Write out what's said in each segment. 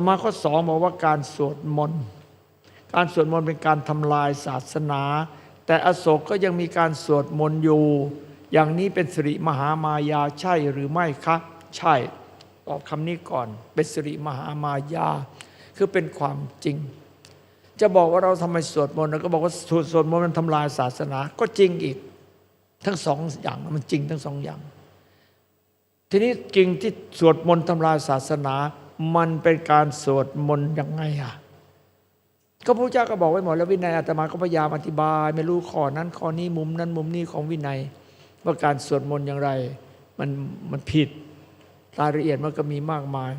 ต่อมาข้อสองบอกว่าการสวดมนต์ การสวดมนต์เป็นการทำลายศาสนา แต่อโศกก็ยังมีการสวดมนต์อยู่ อย่างนี้เป็นสิริมหามายาใช่หรือไม่คะ ใช่ ตอบคำนี้ก่อน เป็นสิริมหามายา คือเป็นความจริง จะบอกว่าเราทำไมสวดมนต์เราก็บอกว่าสวดสวดมนต์มันทำลายศาสนา ก็จริงอีก ทั้งสองอย่างมันจริงทั้งสองอย่าง ทีนี้จริงที่สวดมนต์ทำลายศาสนา มันเป็นการสวดมนต์ยังไงอะก็พระเจ้าก็บอกไว้หมดแล้ววินัยอาตมาก็พยายามอธิบาย ไม่รู้ข้อนั้นข้อนี้มุมนั้นมุมนี้ของวินัย ว่าการสวดมนต์อย่างไร มันมันผิดรายละเอียดมันก็มีมากมาย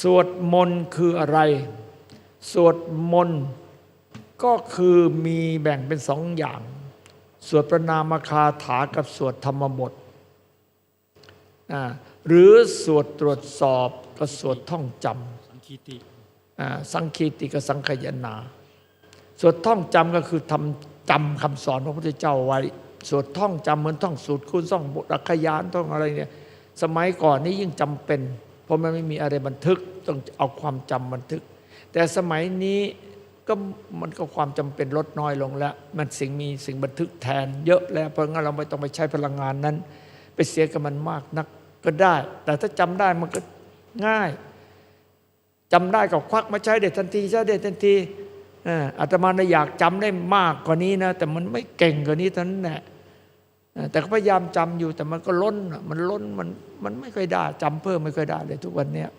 สวดมนต์คืออะไร สวดมนต์ก็คือมีแบ่งเป็นสองอย่าง สวดประนามคาถากับสวดธรรมบทอ่าหรือสวดตรวจสอบ กับสวดท่องจำสังคีติอ่าสังคีติกับสังขยนา สวดท่องจำก็คือทำจำคำสอนพระพุทธเจ้าไว้ สวดท่องจำเหมือนท่องสูตรคูณท่องบทอักขยานท่องอะไรเนี่ย สมัยก่อนนี้ยิ่งจำเป็น เพราะมันไม่มีอะไรบันทึกต้องเอาความจำบันทึก แต่สมัยนี้ก็มันก็ความจำเป็นลดน้อยลงแล้ว มันสิ่งมีสิ่งบันทึกแทนเยอะแล้ว เพราะงั้นเราไม่ต้องไปใช้พลังงานนั้น ไปเสียกับมันมากนักก็ได้ แต่ถ้าจำได้มันก็ ง่ายจำได้ก็ควักมาใช้เด็ดทันทีใช้เด็ดทันทีอ่ออาตมาน่ะอยากจำได้มากกว่านี้นะ แต่มันไม่เก่งกว่านี้เท่านั้นแหละแต่ก็พยายามจำอยู่แต่มันก็ล้นอะมันล้นมันมันไม่ค่อยได้จำเพิ่มไม่ค่อยได้เลยทุกวันเนี้ย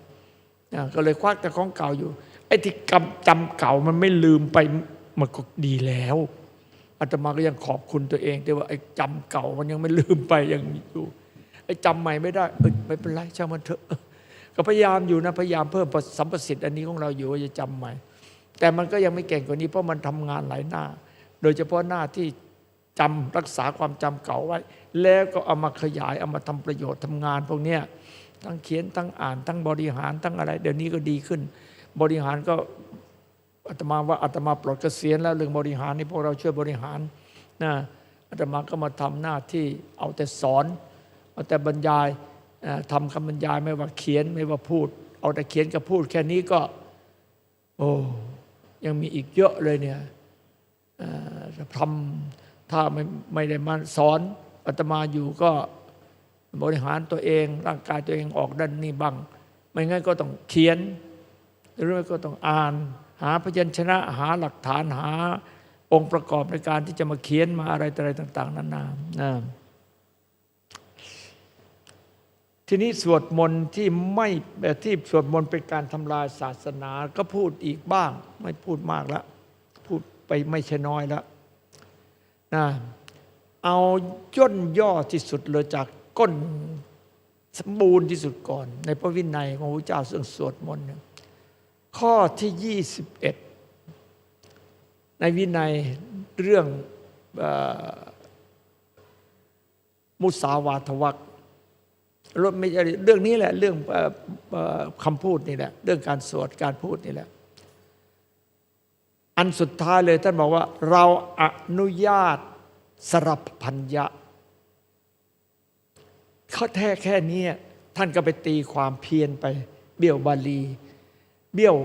อ่าก็เลยควักแต่ของเก่าอยู่ไอ้ที่จำจำเก่ามันไม่ลืมไปมันก็ดีแล้วอาตมาก็ยังขอบคุณตัวเองที่ว่าไอ้จำเก่ามันยังไม่ลืมไปยังอยู่ไอ้จำใหม่ไม่ได้เออไม่เป็นไรช่างมันเถอะ ก็พยายามอยู่นะพยายามเพิ่มสัมประสิทธิ์อันนี้ของเราอยู่ว่าจะจำใหม่ แต่มันก็ยังไม่เก่งกว่านี้เพราะมันทำงานหลายหน้า โดยเฉพาะหน้าที่จำรักษาความจำเก่าไว้ แล้วก็เอามาขยายเอามาทำประโยชน์ทำงานพวกเนี้ยทั้งเขียนทั้งอ่านทั้งบริหารทั้งอะไร เดี๋ยวนี้ก็ดีขึ้น บริหารก็อาตมาว่าอาตมาปลดเกษียณแล้วเรื่องบริหารนี่พวกเราช่วยบริหารนะอาตมาก็มาทำหน้าที่เอาแต่สอนเอาแต่บรรยาย ทำคำบรรยายไม่ว่าเขียนไม่ว่าพูด เอาแต่เขียนกับพูด แค่นี้ก็ โอ้ยังมีอีกเยอะเลยเนี่ยทำถ้าไม่ไม่ได้มาสอนอาตมาอยู่ก็บริหารตัวเอง ร่างกายตัวเองออกด้านนี้บ้าง ไม่งั้นก็ต้องเขียนหรือไม่ก็ต้องอ่าน หาพยัญชนะหาหลักฐานหาองค์ประกอบในการที่จะมาเขียนมาอะไรต่ออะไรต่าง ๆนานานะ ทีนี้สวดมนต์ที่ไม่แบบที่สวดมนต์เป็นการทำลายศาสนาก็พูดอีกบ้าง ไม่พูดมากแล้วพูดไปไม่ใช่น้อยแล้วนะเอาย่นย่อที่สุดเลยจากก้นสมบูรณ์ที่สุดก่อน ในพระวินัยของพระเจ้าเรื่องสวดมนต์เนี่ยข้อที่ 21 ในวินัยเรื่องอมุสาวาทวัก รถไม่ใช่เรื่องนี้แหละ เรื่องออคำพูดนี่แหละเรื่องการสวดการพูดนี่แหละ อันสุดท้ายเลยท่านบอกว่า เราอนุญาตสรับพัญญะเขาแท้แค่นี้ท่านก็ไปตีความเพี้ยนไป เบี้ยวบาลี เบี้ยว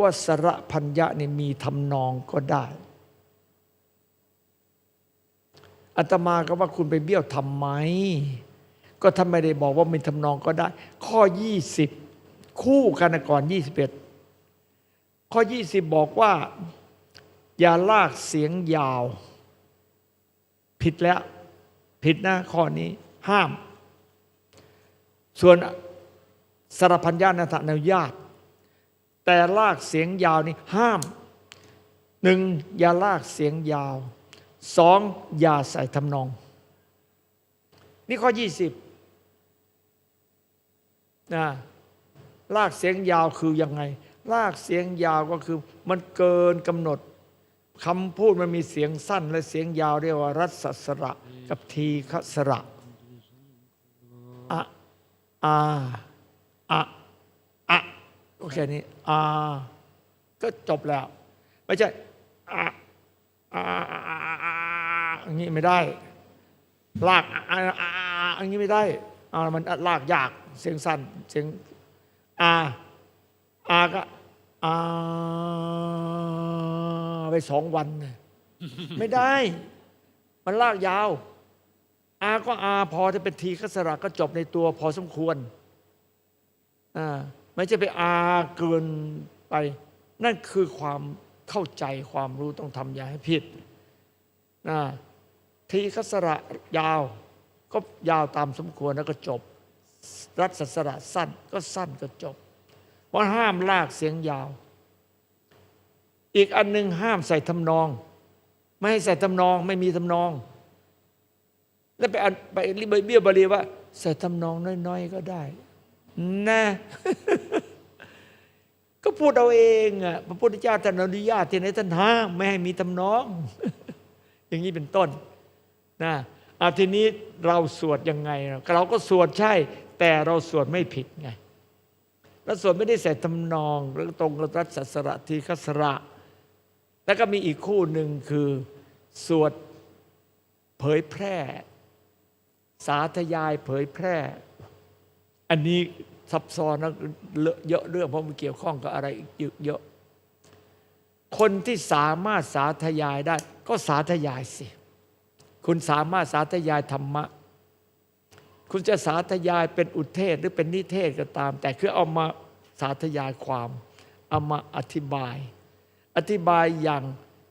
ว่าสระพัญญะนี่มีทำนองก็ได้อาตมาก็ว่าคุณไปเบี้ยวทำไม ก็ท่านไม่ได้บอกว่ามีทำนองก็ได้ ข้อ 20 คู่กันก่อน 21 ข้อ 20 บอกว่า อย่าลากเสียงยาว ผิดแล้ว ผิดนะข้อนี้ห้าม ส่วนสารพัญญาณัตอนุญาตแต่ลากเสียงยาวนี่ห้ามหนึ่งอย่าลากเสียงยาวสองอย่าใส่ทำนอง นี่ข้อ 20 นะลากเสียงยาวคือยังไง ลากเสียงยาวก็คือมันเกินกำหนดคำพูดมันมีเสียงสั้นและเสียงยาวเรียกว่า รัศสระกับทีฆสระอะอาอะอะก็แค่นี้อาก็จบแล้ว ไม่ใช่อะอะอะอะอย่างนี้ไม่ได้ ลากอะอะอย่างนี้ไม่ได้ อามันลากยากเสียงสั้นเสียงอาอาก็อาไปสองวัน ไม่ได้ มันลากยาว อาก็อาพอจะเป็นทีฆสระก็จบในตัวพอสมควรอ่าไม่ใช่ไปอาเกินไป นั่นคือความเข้าใจความรู้ต้องทำอย่าให้ผิดนะทีฆสระยาว ก็ยาวตามสมควรแล้วก็จบ รัศสระสั้นก็สั้นก็จบ เพราะห้ามลากเสียงยาว อีกอันหนึ่งห้ามใส่ทำนอง ไม่ให้ใส่ทำนองไม่มีทำนอง แล้วไปอันไปเบี้ยบาลีว่า ใส่ทำนองน้อยๆก็ได้ นะก็พูดเอาเองอะพระพุทธเจ้าท่านอนุญาตที่ไหนท่านห้ามไม่ให้มีทำนอง อย่างนี้เป็นต้นนะ อาทีนี้เราสวดยังไง เราก็สวดใช่ แต่เราสวดไม่ผิดไงเราสวดไม่ได้ใส่ทำนองแล้วตรงกับรัศสระทีคสระ แล้วก็มีอีกคู่หนึ่งคือ สวดเผยแพร่ สาธยายเผยแพร่ อันนี้ซับซ้อนนะเลอะเยอะเรื่องเพราะมันเกี่ยวข้องกับอะไรอีกเยอะ คนที่สามารถสาธยายได้ ก็สาธยายสิ คุณสามารถสาธยายธรรมะ คุณจะสาธยายเป็นอุเทศหรือเป็นนิเทศก็ตาม แต่คือเอามาสาธยายความเอามาอธิบาย อธิบายอย่าง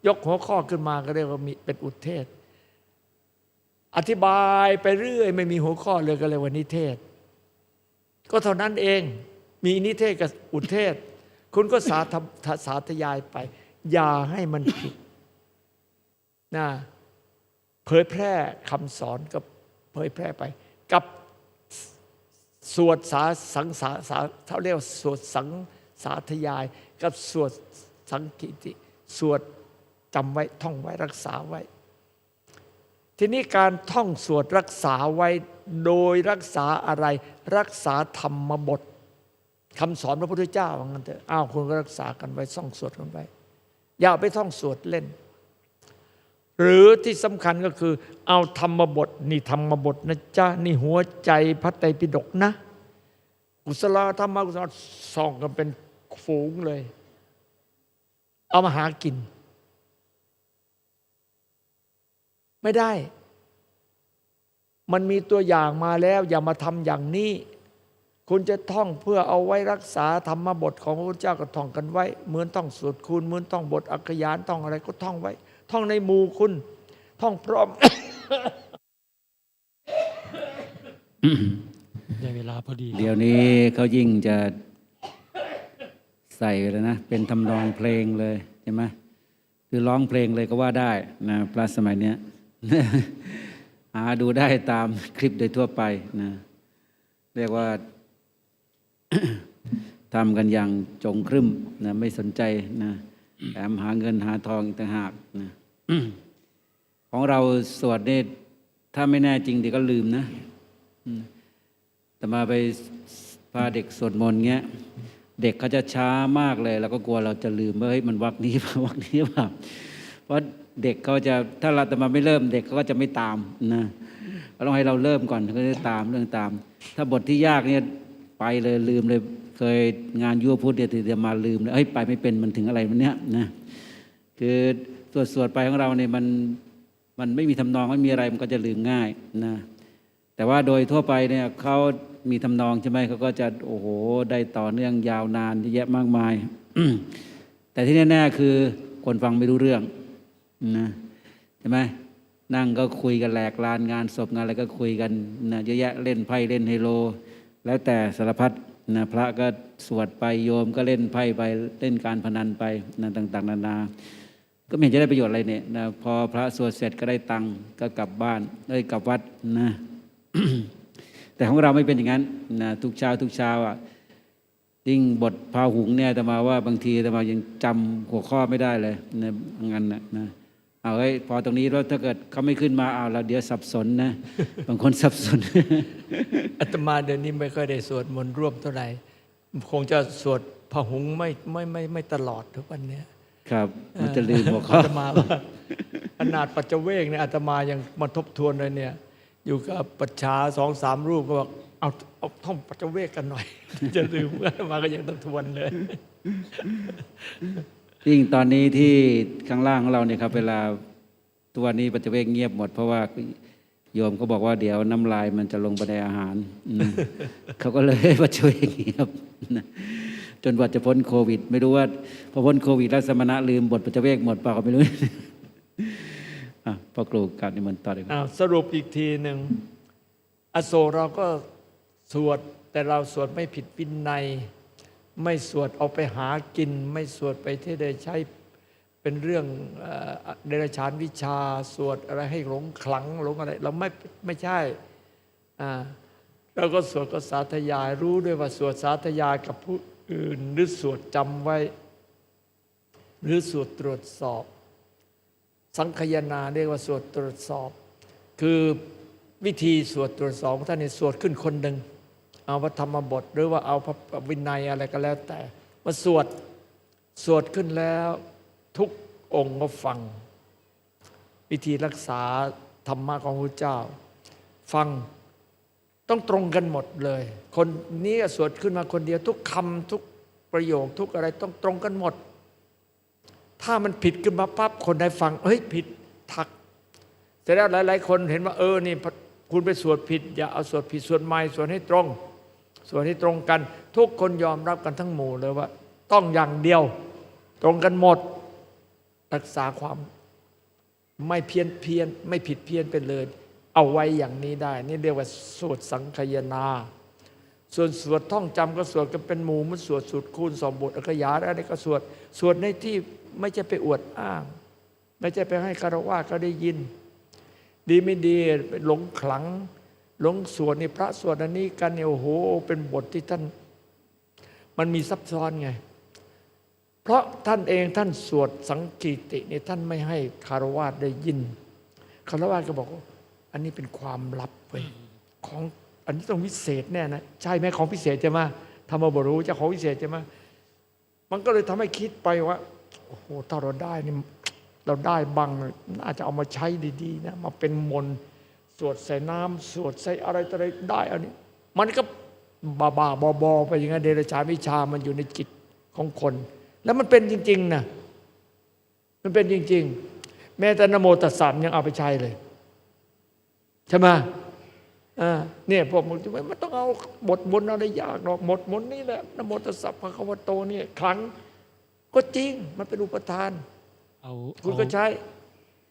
ยกหัวข้อขึ้นมาก็เรียกว่ามีเป็นอุเทศ อธิบายไปเรื่อย ไม่มีหัวข้อเลยก็เลยกว่านิเทศ ก็เท่านั้นเองมีนิเทศกับอุเทศ คุณก็สาธสาธยายไป อย่าให้มันผิดนะ เผยแพร่คำสอนกับเผยแพร่ไป กับสวดสาสังสาสาเขาเรียกว่าสวดสังสาธยาย กับสวดสังกิติ สวดจำไว้ท่องไว้รักษาไว้ ทีนี้การท่องสวดรักษาไว้โดยรักษาอะไร รักษาธรรมบทคำสอนพระพุทธเจ้าว่างั้นเถอะอ้าวคุณก็รักษากันไว้ท่องสวดกันไว้ อย่าเอาไปท่องสวดเล่น หรือที่สำคัญก็คือ เอาธรรมบทนี่ธรรมบทนะจ๊ะนี่หัวใจพระไตรปิฎกนะ กุศลธรรมกุศลส่องกันเป็นฝูงเลย เอามาหากิน ไม่ได้ มันมีตัวอย่างมาแล้ว อย่ามาทำอย่างนี้ คุณจะท่องเพื่อเอาไว้รักษาธรรมบทของพระพุทธเจ้าก็ท่องกันไว้ เหมือนท่องสวดคุณเหมือนท่องบทอักขยานท่องอะไรก็ท่องไว้ ท่องในหมู่คุณ ท่องพร้อมได้เวลาพอดี เดี๋ยวนี้เขายิ่งจะใส่เลยนะ เป็นทำนองเพลงเลยใช่ไหมคือร้องเพลงเลยก็ว่าได้นะพระสมัยเนี้ยหาดูได้ตามคลิปโดยทั่วไปนะ เรียกว่าทำกันอย่างจงครึ่มนะไม่สนใจนะแถมหาเงินหาทองอีกต่างหากนะ ของเราสวดเนี่ถ้าไม่แน่จริงเดี๋ยวก็ลืมนะแต่มาไปพาเด็กสวดมนต์เงี้ย เด็กเขาจะช้ามากเลยแล้วก็กลัวเราจะลืมว่าเฮ้ยมันวักนี้ป่าวักนี้ป่าเพราะเด็กเขาจะถ้าเราแต่มาไม่เริ่มเด็กเขาก็จะไม่ตามนะเราต้องให้เราเริ่มก่อนเขาจะตามเรื่องตาม ถ้าบทที่ยากเนี่ยไปเลยลืมเลยเคยงานยั่วพุทธเดี๋ยวเดี๋ยวมาลืมเลยเฮ้ยไปไม่เป็นมันถึงอะไรมันเนี้ยนะคือ สวดสวดไปของเราเนี่ยมันมันไม่มีทำนองไม่มีอะไรมันก็จะลืมง่ายนะแต่ว่าโดยทั่วไปเนี่ยเขามีทำนองใช่ไหมเขาก็จะโอ้โหได้ต่อเนื่องยาวนานเยอะแยะมากมาย แต่ที่แน่ๆคือคนฟังไม่รู้เรื่องนะใช่ไหมนั่งก็คุยกันแหลกลานงานศพงานอะไรก็คุยกันนะเยอะแยะเล่นไพ่เล่นไฮโล แล้วแต่สารพัดนะพระก็สวดไปโยมก็เล่นไพ่ไปเล่นการพนันไปนะต่าง ๆ นานา ก็ไม่เห็นจะได้ประโยชน์อะไรเนี่ยนะพอพระสวดเสร็จก็ได้ตังค์ก็กลับบ้านเอ้ยกลับวัดนะแต่ของเราไม่เป็นอย่างนั้นนะทุกเช้าทุกเช้าอะยิ่งบทพาหุงเนี่ยแต่มาว่าบางทีแต่มายังจำหัวข้อไม่ได้เลยนะงั้นนะนะเอาเฮ้พอตรงนี้แล้วถ้าเกิดเขาไม่ขึ้นมาเอาเราเดี๋ยวสับสนนะ บางคนสับสนอาตมาเดี๋ยวนี้ไม่ค่อยได้สวดมนต์ร่วมเท่าไหร่คงจะสวดพหุงไม่ไม่ไม่ไม่ตลอดทุกวันเนี้ย ครับ มันจะลืมหัวข้ออาตมาว่าขนาดปัจเจเวกเนี่ยอาตมายังมาทบทวนเลยเนี่ย อยู่กับปัจฉาสองสามรูปก็บอกเอาเอาท่องปัจเจเวกกันหน่อย จะลืมมาก็ยังต้องทวนเลยยิ่งตอนนี้ที่ข้างล่างของเราเนี่ยครับ เวลาตัวนี้ปัจเจเวกเงียบหมด เพราะว่าโยมก็บอกว่าเดี๋ยวน้ำลายมันจะลงไปในอาหารอืมเขาก็เลยให้ปัจเจเวกเงียบนะ จนกว่าจะพ้นโควิด ไม่รู้ว่าพอพ้นโควิดแล้วสมณะลืมบทปัจเวกหมดเปล่าก็ไม่รู้อะพ่อครูกราบนิมนต์ต่อเลยครับอ้าสรุปอีกทีหนึ่งอโศเราก็สวด แต่เราสวดไม่ผิดวินัย ไม่สวดเอาไปหากิน ไม่สวดไปที่ได้ใช้เป็นเรื่องเอ่อเดรัจฉานวิชาสวดอะไรให้หลงขลังหลงอะไร เราไม่ไม่ใช่อ่าเราก็สวดก็สาธยายรู้ด้วยว่าสวดสาธยายกับผู้ อื่น หรือสวดจำไว้ หรือสวดตรวจสอบ สังคายนาเรียกว่าสวดตรวจสอบ คือวิธีสวดตรวจสอบท่านนี่สวดขึ้นคนหนึ่งเอาพระธรรมบท หรือว่าเอาพระวินัยอะไรก็แล้วแต่มาสวดสวดขึ้นแล้วทุกองค์ก็ฟัง วิธีรักษาธรรมะของพระเจ้า ฟัง ต้องตรงกันหมดเลย คนนี้สวดขึ้นมาคนเดียว ทุกคำทุกประโยคทุกอะไรต้องตรงกันหมด ถ้ามันผิดขึ้นมาปั๊บคนได้ฟังเฮ้ยผิดทักแต่แล้วหลาย ๆ คนเห็นว่าเออนี่คุณไปสวดผิด อย่าเอาสวดผิดสวดใหม่สวดให้ตรงสวดให้ตรงกัน ทุกคนยอมรับกันทั้งหมู่เลยว่า ต้องอย่างเดียว ตรงกันหมด รักษาความไม่เพี้ยนเพี้ยนไม่ผิดเพี้ยนไปเลย เอาไว้อย่างนี้ได้ นี่เรียกว่าสวดสังคายนา ส่วนสวดท่องจำก็สวดกันเป็นหมู่มันสวดสุดคูณสองบทอักขยาอะไรก็สวดสวดในที่ไม่ใช่ไปอวดอ้าง ไม่ใช่ไปให้คารวะก็ได้ยิน ดีไม่ดีหลงขลัง หลงสวดในพระสวดอันนี้กันเนี่ยโอ้โหเป็นบทที่ท่าน มันมีซับซ้อนไง เพราะท่านเองท่านสวดสังกีตินี่ท่านไม่ให้คารวะได้ยินคารวะก็บอกว่า อันนี้เป็นความลับเว้ยของอันนี้ต้องวิเศษแน่นะใช่ไหมของพิเศษใช่ไหมธรรมบรู้เจะของพิเศษใช่ไหมมันก็เลยทำให้คิดไปว่าโอ้โหถ้าเราได้นี่เราได้บังน่าจะเอามาใช้ดีๆนะมาเป็นมนต์สวดใส่น้ำสวดใส่อะไรต่ออะไรได้อันนี้ มันก็บาบาบอบอไปอย่างนั้นเดรัจฉานวิชามันอยู่ในจิตของคน แล้วมันเป็นจริง ๆนะมันเป็นจริง ๆ แม้แต่นโมตัสสะยังเอาไปใช้เลย ช่ไหมอ่าเนี่ยพวกมึงจะไม่ไม่ต้องเอาบทมนต์อะไรยากหรอกบทมนต์นี่แหละนโมตัสสะภะคะวะโตเนี่ยครั้งก็จริงมันเป็นอุปทาน เอาคุณก็เอาใช้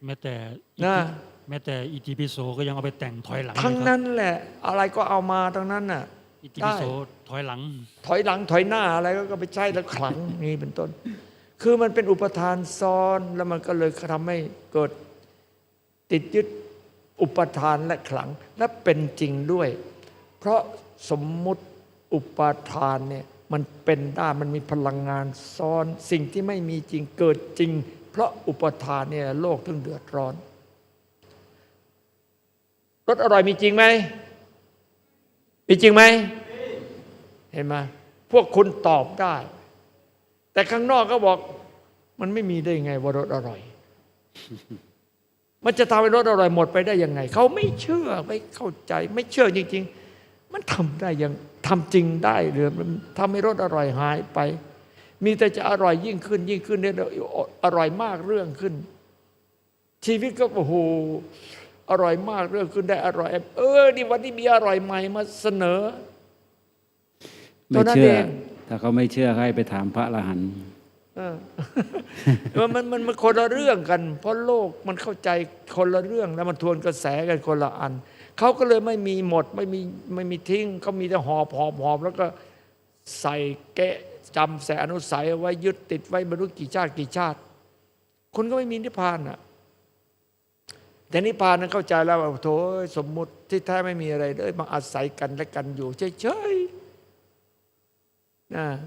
แม้แต่นะแม้แต่อิติปิโสก็ยังเอาไปแต่งถอยหลังทั้งเลยครับนั้นแหละ อะไรก็เอามาทั้งนั้นน่ะอิติปิโสถอยหลัง ถอยหลังถอยหน้าอะไรก็ไปใช้แล้วขลังนี่เป็นต้น คือมันเป็นอุปทานซ้อนแล้วมันก็เลยทำให้เกิดติดยึด อุปทานและขลังและเป็นจริงด้วย เพราะสมมุติอุปทานเนี่ยมันเป็นได้มันมีพลังงานซ้อนสิ่งที่ไม่มีจริงเกิดจริง เพราะอุปทานเนี่ยโลกถึงเดือดร้อนรสอร่อยมีจริงไหมมีจริงไหมเห็นไหมพวกคุณตอบได้ แต่ข้างนอกก็บอก มันไม่มีได้ไงว่ารสอร่อย มันจะทำให้รสอร่อยหมดไปได้ยังไง เขาไม่เชื่อไม่เข้าใจไม่เชื่อจริง ๆ มันทำได้ยังทำจริงได้หรือมันทำให้รสอร่อยหายไป มีแต่จะอร่อยยิ่งขึ้น ยิ่งขึ้นเนี่ยอร่อยมากเรื่องขึ้น ชีวิตก็โอ้โหอร่อยมากเรื่องขึ้นได้อร่อย เออนี่วันนี้มีอร่อยใหม่มาเสนอไม่เท่านั้นเชื่อเองถ้าเขาไม่เชื่อให้ไปถามพระอรหันต์เออ มันมันมันคนละเรื่องกัน เพราะโลกมันเข้าใจคนละเรื่องแล้วมันทวนกระแสกันคนละอันเขาก็เลยไม่มีหมดไม่มีไม่มีทิ้งเขามีแต่หอบหอบหอบแล้วก็ใส่แกะจำแสอนุสัยไว้ยึดติดไว้ไม่รู้กี่ชาติกี่ชาติคนก็ไม่มีนิพพานอะแต่นิพพานนั้นเข้าใจแล้วว่าโถสมมุติที่แท้ไม่มีอะไรเลยมาอาศัยกันและกันอยู่เฉย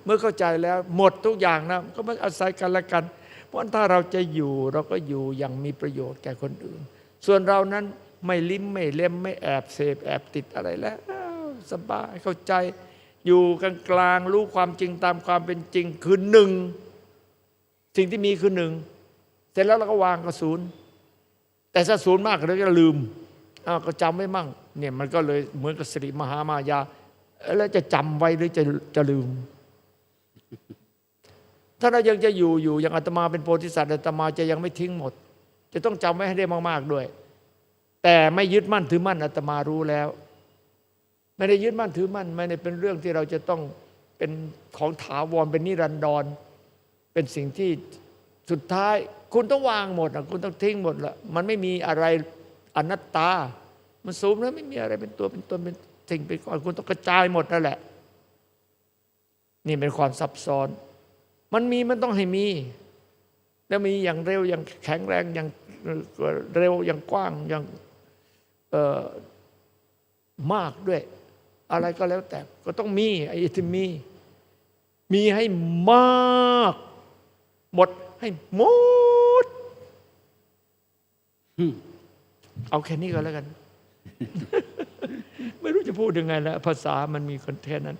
เมื่อเข้าใจแล้วหมดทุกอย่างนะก็มาอาศัยกันและกัน เพราะถ้าเราจะอยู่เราก็อยู่อย่างมีประโยชน์แก่คนอื่น ส่วนเรานั้นไม่ลิ้มไม่เล่มไม่แอบเสพแอบติดอะไรแล้วสบายเข้าใจ อยู่กลางกลางๆรู้ความจริงตามความเป็นจริงคือหนึ่งสิ่งที่มีคือหนึ่งเสร็จแล้วเราก็วางกระสูนย์แต่ถ้าศูนย์มากเราจะลืมอ้าวก็จำไว้มั่งเนี่ยมันก็เลยเหมือนกับสิริมหามายา แล้วจะจำไว้หรือจะจะลืม ถ้าเรายังจะอยู่อยู่อย่างอาตมาเป็นโพธิสัตว์อาตมาจะยังไม่ทิ้งหมด จะต้องจำไว้ให้ได้มาก ๆด้วย แต่ไม่ยึดมั่นถือมั่นอาตมารู้แล้ว ไม่ได้ยึดมั่นถือมั่นไม่ได้เป็นเรื่องที่เราจะต้องเป็นของถาวรเป็นนิรันดร เป็นสิ่งที่สุดท้าย คุณต้องวางหมดอะคุณต้องทิ้งหมดละมันไม่มีอะไรอนัตตา มันสูงแล้วไม่มีอะไรเป็นตัวเป็นตนเป็นสิ่งเป็นก่อนคุณต้องกระจายหมดนั่นแหละ นี่เป็นความซับซ้อน มันมีมันต้องให้มี แล้วมีอย่างเร็วอย่างแข็งแรงอย่างเร็วอย่างกว้างอย่างเอ่อมากด้วย อะไรก็แล้วแต่ ก็ต้องมีไอ้ที่มี มีให้มาก หมดให้หมดเอาแค่นี้ก็แล้วกัน ไม่รู้จะพูดยังไงแล้วภาษามันมีคนแค่นั้น